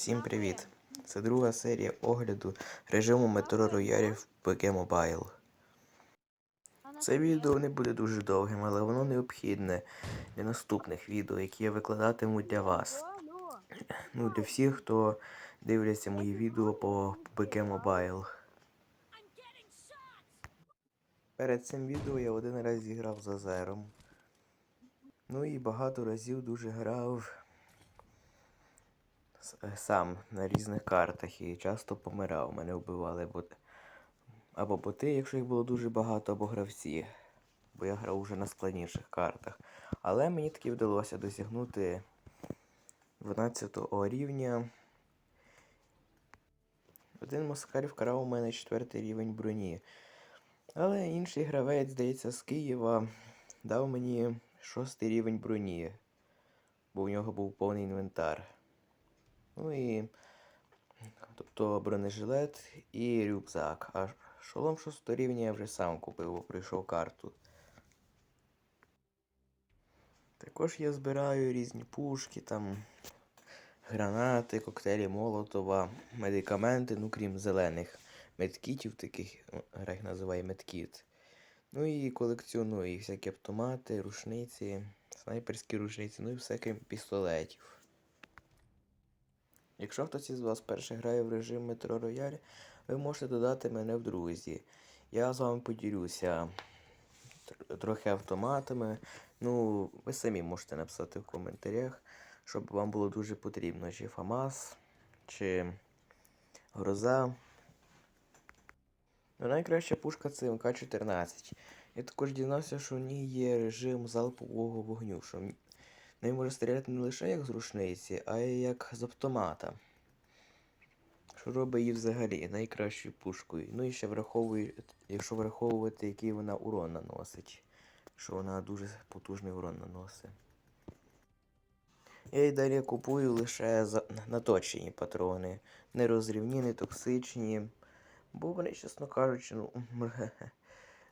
Всім привіт! Це друга серія огляду режиму Metro Royale в PG Mobile. Це відео не буде дуже довгим, але воно необхідне для наступних відео, які я викладатиму для вас. Ну, для всіх, хто дивляться мої відео по PG Mobile. Перед цим відео я один раз зіграв за зером. Ну і багато разів дуже грав сам на різних картах і часто помирав. Мене вбивали бот... або боти, якщо їх було дуже багато, або гравці. Бо я грав уже на складніших картах. Але мені таки вдалося досягнути 12 рівня. Один москаль вкрав у мене четвертий рівень броні. Але інший гравець, здається, з Києва дав мені шостий рівень броні, бо у нього був повний інвентар. Ну і тобто бронежилет і рюкзак. А шолом шостого рівня я вже сам купив, бо пройшов карту. Також я збираю різні пушки, там гранати, коктейлі Молотова, медикаменти, ну крім зелених медкітів, таких ну, гра їх називає медкіт. Ну і колекціоную їх всякі автомати, рушниці, снайперські рушниці, ну і всяких пістолетів. Якщо хтось із вас перше грає в режим Metro Royale, ви можете додати мене в друзі. Я з вами поділюся трохи автоматами. Ну, ви самі можете написати в коментарях, щоб вам було дуже потрібно, чи ФАМАС, чи Гроза. Ну, найкраща пушка це МК-14. Я також дізнався, що в ній є режим залпового вогню, що нею може стріляти не лише як з рушниці, а й як з автомата. Що робить її взагалі найкращою пушкою. Ну і ще враховує, якщо враховувати, який вона урон наносить. Що вона дуже потужний урон наносить. Я й далі купую лише за... наточені патрони. Не розрівні, не токсичні. Бо вони, чесно кажучи, ну,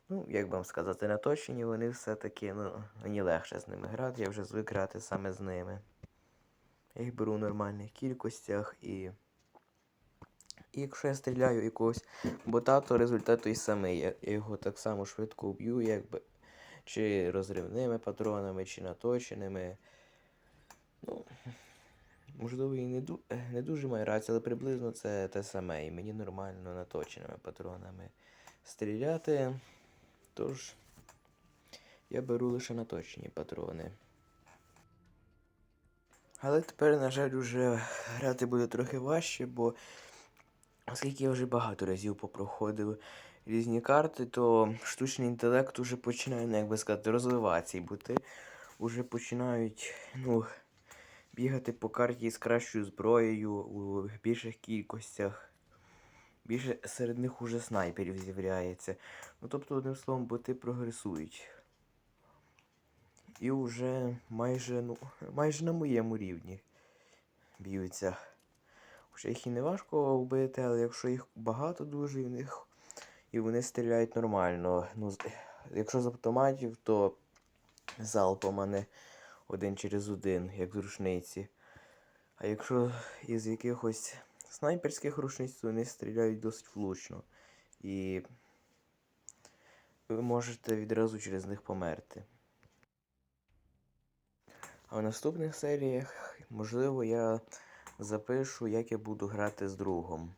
ну як би вам сказати, наточені, вони все-таки, ну, мені легше з ними грати, я вже звик грати саме з ними. Я їх беру в нормальних кількостях і. І якщо я стріляю якогось бота, то результат той самий. Я, його так само швидко вб'ю, якби. Чи розривними патронами, чи наточеними. Ну, можливо, і не, ду... не дуже маю рацію, але приблизно це те саме. І мені нормально наточеними патронами стріляти. Тож я беру лише наточені патрони. Але тепер, на жаль, уже грати буде трохи важче, бо оскільки я вже багато разів попроходив різні карти, то штучний інтелект уже починає, ну, як би сказати, розвиватися, і боти вже починають, ну, бігати по карті з кращою зброєю у більших кількостях. Більше серед них уже снайперів з'являється. Ну, тобто, одним словом, боти прогресують. І вже майже, ну, майже на моєму рівні б'ються. Хоча їх і не важко вбити, але якщо їх багато дуже, і в них і вони стріляють нормально. Ну, якщо з автоматів, то залпом, а не один через один, як з рушниці. А якщо із якихось снайперських рушниць, вони стріляють досить влучно. І ви можете відразу через них померти. А в наступних серіях, можливо, я запишу, як я буду грати з другом.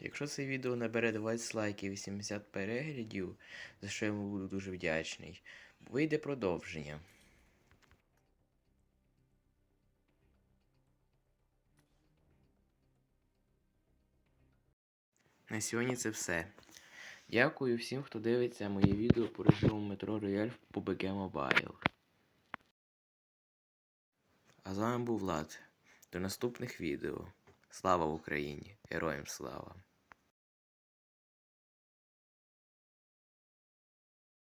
Якщо це відео набере 20 лайків і 80 переглядів, за що я йому буду дуже вдячний, вийде продовження. На сьогодні це все. Дякую всім, хто дивиться мої відео по режиму метро Рояль по БГ Mobile. А з вами був Влад. До наступних відео. Слава Україні! Героям слава!